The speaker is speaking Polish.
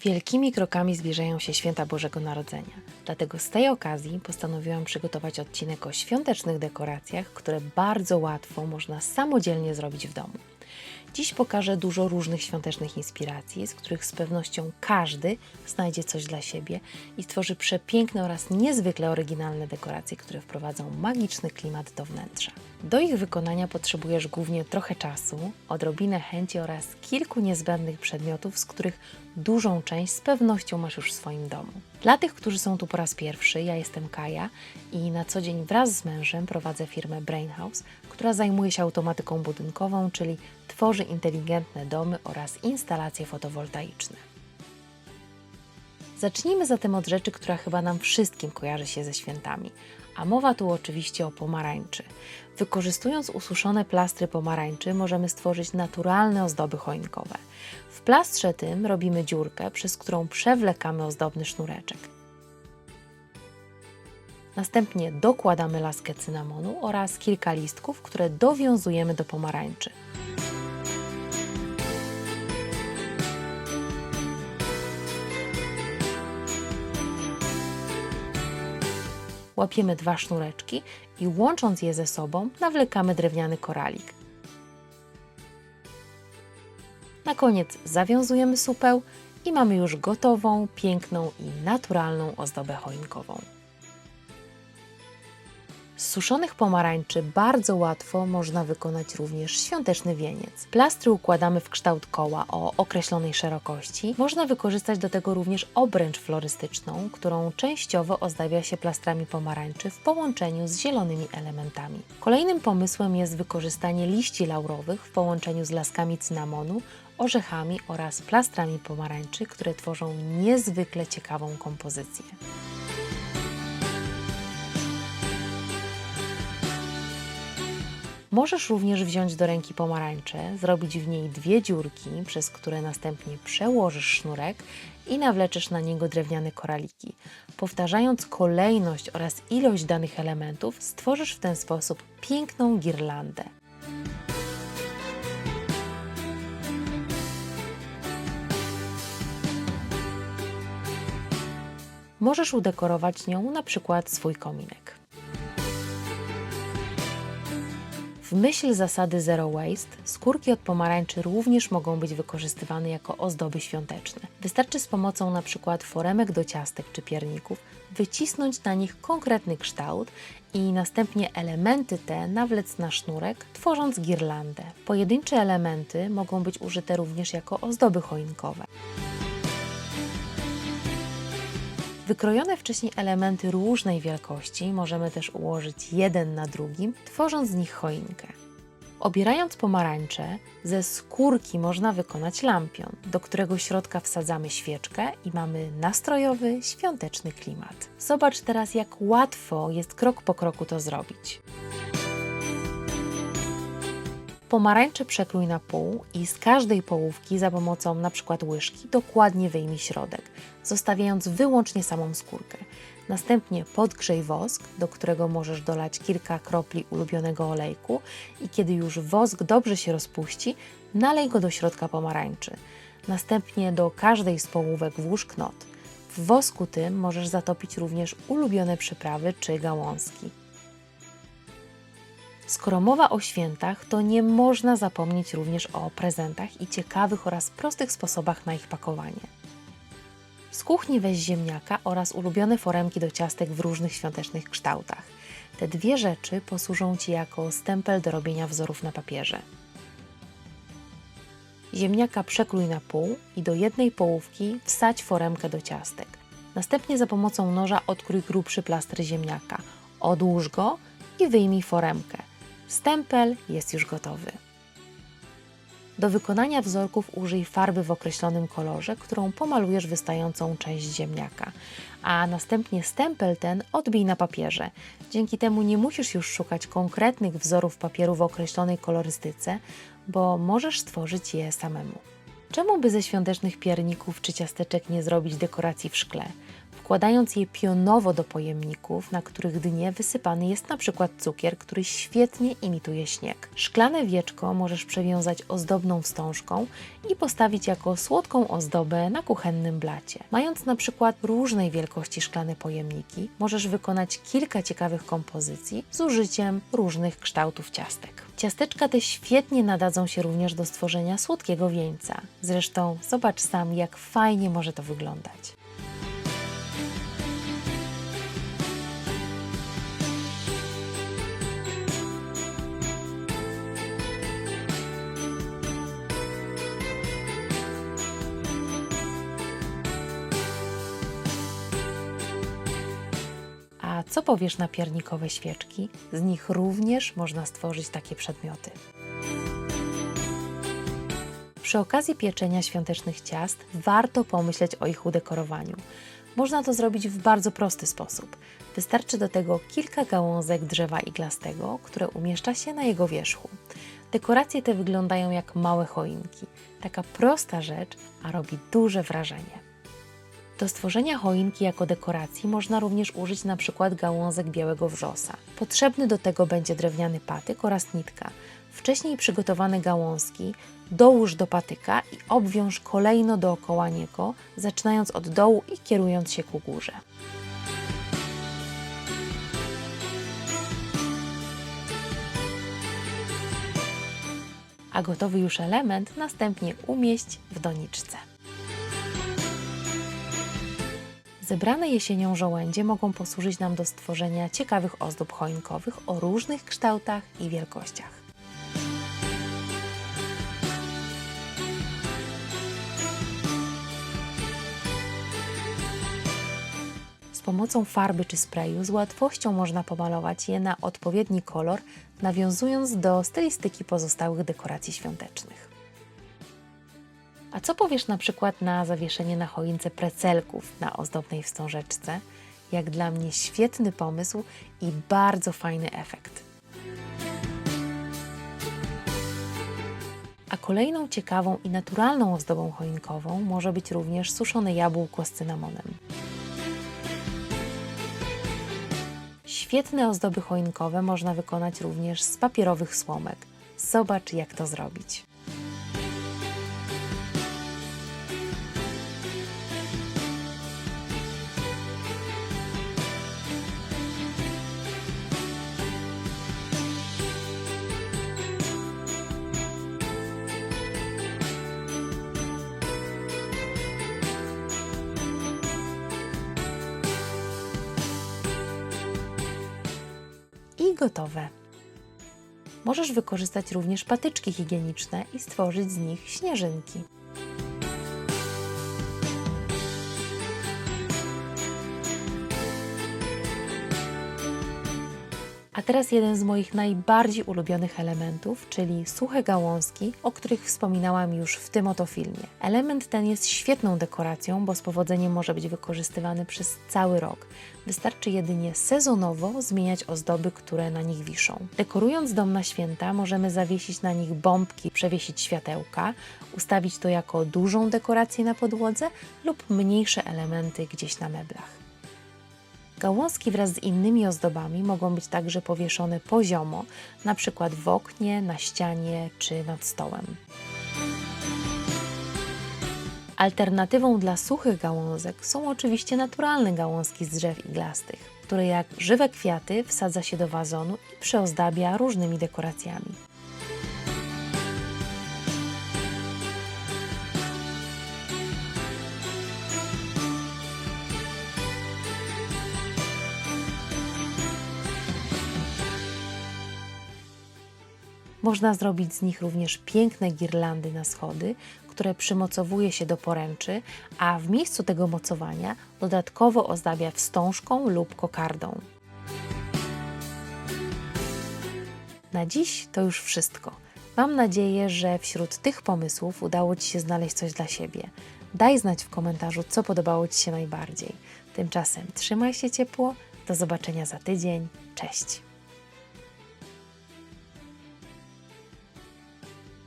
Wielkimi krokami zbliżają się święta Bożego Narodzenia. Dlatego z tej okazji postanowiłam przygotować odcinek o świątecznych dekoracjach, które bardzo łatwo można samodzielnie zrobić w domu. Dziś pokażę dużo różnych świątecznych inspiracji, z których z pewnością każdy znajdzie coś dla siebie i stworzy przepiękne oraz niezwykle oryginalne dekoracje, które wprowadzą magiczny klimat do wnętrza. Do ich wykonania potrzebujesz głównie trochę czasu, odrobinę chęci oraz kilku niezbędnych przedmiotów, z których dużą część z pewnością masz już w swoim domu. Dla tych, którzy są tu po raz pierwszy, ja jestem Kaja i na co dzień wraz z mężem prowadzę firmę Brainhouse, która zajmuje się automatyką budynkową, czyli tworzy inteligentne domy oraz instalacje fotowoltaiczne. Zacznijmy zatem od rzeczy, która chyba nam wszystkim kojarzy się ze świętami. A mowa tu oczywiście o pomarańczy. Wykorzystując ususzone plastry pomarańczy, możemy stworzyć naturalne ozdoby choinkowe. W plastrze tym robimy dziurkę, przez którą przewlekamy ozdobny sznureczek. Następnie dokładamy laskę cynamonu oraz kilka listków, które dowiązujemy do pomarańczy. Łapiemy dwa sznureczki i łącząc je ze sobą nawlekamy drewniany koralik. Na koniec zawiązujemy supeł i mamy już gotową, piękną i naturalną ozdobę choinkową. Z suszonych pomarańczy bardzo łatwo można wykonać również świąteczny wieniec. Plastry układamy w kształt koła o określonej szerokości. Można wykorzystać do tego również obręcz florystyczną, którą częściowo ozdabia się plastrami pomarańczy w połączeniu z zielonymi elementami. Kolejnym pomysłem jest wykorzystanie liści laurowych w połączeniu z laskami cynamonu, orzechami oraz plastrami pomarańczy, które tworzą niezwykle ciekawą kompozycję. Możesz również wziąć do ręki pomarańczę, zrobić w niej dwie dziurki, przez które następnie przełożysz sznurek i nawleczesz na niego drewniane koraliki. Powtarzając kolejność oraz ilość danych elementów, stworzysz w ten sposób piękną girlandę. Możesz udekorować nią na przykład swój kominek. W myśl zasady zero waste, skórki od pomarańczy również mogą być wykorzystywane jako ozdoby świąteczne. Wystarczy z pomocą np. foremek do ciastek czy pierników wycisnąć na nich konkretny kształt i następnie elementy te nawlec na sznurek, tworząc girlandę. Pojedyncze elementy mogą być użyte również jako ozdoby choinkowe. Wykrojone wcześniej elementy różnej wielkości możemy też ułożyć jeden na drugim, tworząc z nich choinkę. Obierając pomarańcze, ze skórki można wykonać lampion, do którego środka wsadzamy świeczkę i mamy nastrojowy, świąteczny klimat. Zobacz teraz, jak łatwo jest krok po kroku to zrobić. Pomarańcze przekrój na pół i z każdej połówki za pomocą np. łyżki dokładnie wyjmij środek, zostawiając wyłącznie samą skórkę. Następnie podgrzej wosk, do którego możesz dolać kilka kropli ulubionego olejku i kiedy już wosk dobrze się rozpuści, nalej go do środka pomarańczy. Następnie do każdej z połówek włóż knot. W wosku tym możesz zatopić również ulubione przyprawy czy gałązki. Skoro mowa o świętach, to nie można zapomnieć również o prezentach i ciekawych oraz prostych sposobach na ich pakowanie. Z kuchni weź ziemniaka oraz ulubione foremki do ciastek w różnych świątecznych kształtach. Te dwie rzeczy posłużą Ci jako stempel do robienia wzorów na papierze. Ziemniaka przekrój na pół i do jednej połówki wsadź foremkę do ciastek. Następnie za pomocą noża odkrój grubszy plaster ziemniaka. Odłóż go i wyjmij foremkę. Stempel jest już gotowy. Do wykonania wzorków użyj farby w określonym kolorze, którą pomalujesz wystającą część ziemniaka, a następnie stempel ten odbij na papierze. Dzięki temu nie musisz już szukać konkretnych wzorów papieru w określonej kolorystyce, bo możesz stworzyć je samemu. Czemu by ze świątecznych pierników czy ciasteczek nie zrobić dekoracji w szkle? Wkładając je pionowo do pojemników, na których dnie wysypany jest na przykład cukier, który świetnie imituje śnieg. Szklane wieczko możesz przewiązać ozdobną wstążką i postawić jako słodką ozdobę na kuchennym blacie. Mając na przykład różnej wielkości szklane pojemniki, możesz wykonać kilka ciekawych kompozycji z użyciem różnych kształtów ciastek. Ciasteczka te świetnie nadadzą się również do stworzenia słodkiego wieńca. Zresztą zobacz sam, jak fajnie może to wyglądać. Co powiesz na piernikowe świeczki? Z nich również można stworzyć takie przedmioty. Przy okazji pieczenia świątecznych ciast warto pomyśleć o ich udekorowaniu. Można to zrobić w bardzo prosty sposób. Wystarczy do tego kilka gałązek drzewa iglastego, które umieszcza się na jego wierzchu. Dekoracje te wyglądają jak małe choinki. Taka prosta rzecz, a robi duże wrażenie. Do stworzenia choinki jako dekoracji można również użyć przykład gałązek białego wrzosa. Potrzebny do tego będzie drewniany patyk oraz nitka. Wcześniej przygotowane gałązki dołóż do patyka i obwiąż kolejno dookoła niego, zaczynając od dołu i kierując się ku górze. A gotowy już element następnie umieść w doniczce. Zebrane jesienią żołędzie mogą posłużyć nam do stworzenia ciekawych ozdób choinkowych o różnych kształtach i wielkościach. Z pomocą farby czy sprayu z łatwością można pomalować je na odpowiedni kolor, nawiązując do stylistyki pozostałych dekoracji świątecznych. A co powiesz na przykład na zawieszenie na choince precelków na ozdobnej wstążeczce? Jak dla mnie świetny pomysł i bardzo fajny efekt. A kolejną ciekawą i naturalną ozdobą choinkową może być również suszone jabłko z cynamonem. Świetne ozdoby choinkowe można wykonać również z papierowych słomek. Zobacz, jak to zrobić. Gotowe. Możesz wykorzystać również patyczki higieniczne i stworzyć z nich śnieżynki. Teraz jeden z moich najbardziej ulubionych elementów, czyli suche gałązki, o których wspominałam już w tym oto filmie. Element ten jest świetną dekoracją, bo z powodzeniem może być wykorzystywany przez cały rok. Wystarczy jedynie sezonowo zmieniać ozdoby, które na nich wiszą. Dekorując dom na święta, możemy zawiesić na nich bombki, przewiesić światełka, ustawić to jako dużą dekorację na podłodze lub mniejsze elementy gdzieś na meblach. Gałązki wraz z innymi ozdobami mogą być także powieszone poziomo, przykład w oknie, na ścianie czy nad stołem. Alternatywą dla suchych gałązek są oczywiście naturalne gałązki z drzew iglastych, które jak żywe kwiaty wsadza się do wazonu i przeozdabia różnymi dekoracjami. Można zrobić z nich również piękne girlandy na schody, które przymocowuje się do poręczy, a w miejscu tego mocowania dodatkowo ozdabia wstążką lub kokardą. Na dziś to już wszystko. Mam nadzieję, że wśród tych pomysłów udało Ci się znaleźć coś dla siebie. Daj znać w komentarzu, co podobało Ci się najbardziej. Tymczasem trzymaj się ciepło. Do zobaczenia za tydzień. Cześć!